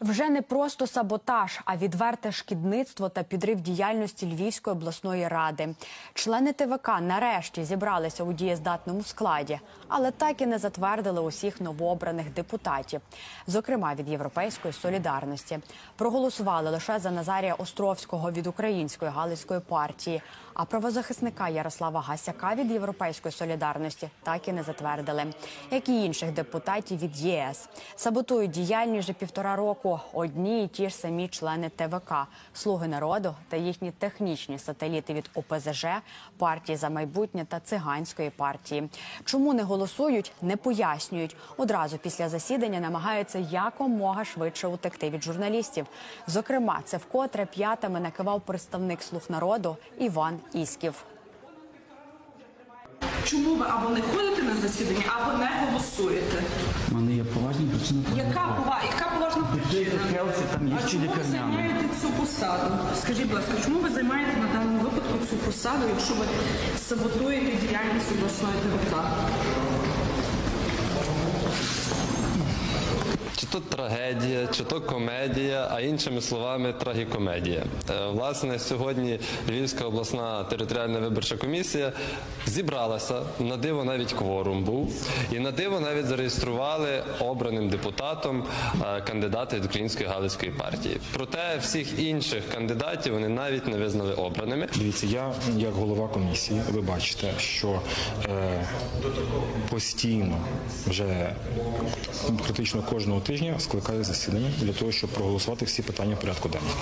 Вже не просто саботаж, а відверте шкідництво та підрив діяльності Львівської обласної ради. Члени ТВК нарешті зібралися у дієздатному складі, але так і не затвердили усіх новообраних депутатів, зокрема від Європейської солідарності. Проголосували лише за Назарія Островського від Української Галицької партії. А правозахисника Ярослава Гасяка від Європейської солідарності так і не затвердили, як і інших депутатів від ЄС. Саботують діяльність вже півтора року одні і ті ж самі члени ТВК, слуги народу та їхні технічні сателіти від ОПЗЖ, партії за майбутнє та циганської партії. Чому не голосують, не пояснюють. Одразу після засідання намагаються якомога швидше утекти від журналістів. Зокрема, це вкотре п'ятами накивав представник слуг народу Іван Ісків. Чому ви або не ходите на засідання, або не голосуєте? У мене є поважні причини. Яка пова, А чому ви займаєте цю посаду? Скажіть, будь ласка, чому ви займаєте на даному випадку цю посаду, якщо ви саботуєте діяльність обласної ТВК? Чи то трагедія, чи то комедія, а іншими словами трагікомедія. Е, Власне, сьогодні Львівська обласна територіальна виборча комісія зібралася. На диво навіть кворум був, і на диво навіть зареєстрували обраним депутатом е, кандидата від Української Галицької партії. Проте всіх інших кандидатів вони навіть не визнали обраними. Дивіться, я як голова комісії, ви бачите, що е, постійно вже критично кожного тижня скликаю засідання для того, щоб проголосувати всі питання порядку денного.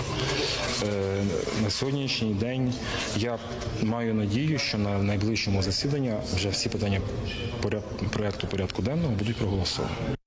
Е, на сьогоднішній день я маю надію, що на найближчому засіданні вже всі питання порядку порядку денного будуть проголосовані.